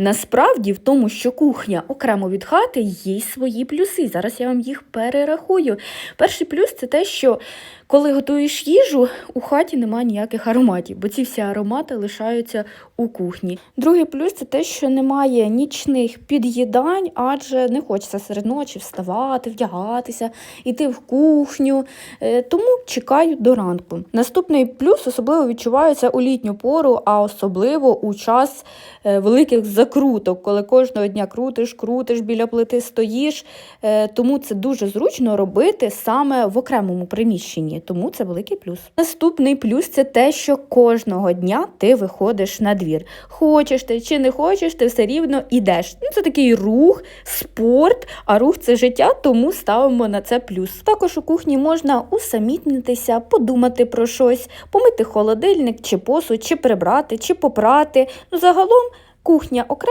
Насправді, в тому, що кухня окремо від хати, є свої плюси. Зараз я вам їх перерахую. Перший плюс це те, що коли готуєш їжу, у хаті немає ніяких ароматів, бо ці всі аромати лишаються у кухні. Другий плюс це те, що немає нічних під'їдань, адже не хочеться серед ночі вставати, вдягатися, йти в кухню. Е, Тому чекаю до ранку. Наступний плюс особливо відчувається у літню пору, а особливо у час е, великих закруток, коли кожного дня крутиш, крутиш, біля плити стоїш. Е, Тому це дуже зручно робити саме в окремому приміщенні. Тому це великий плюс. Наступний плюс це те, що кожного дня ти виходиш на двір. Хочеш ти чи не хочеш, ти все рівно ідеш. Ну, це такий рух, спорт, а рух це життя, тому ставимо на це плюс. Також у кухні можна усамітнитися, подумати про щось, помити холодильник, чи посуд, чи прибрати, чи попрати. Ну, загалом кухня окремо.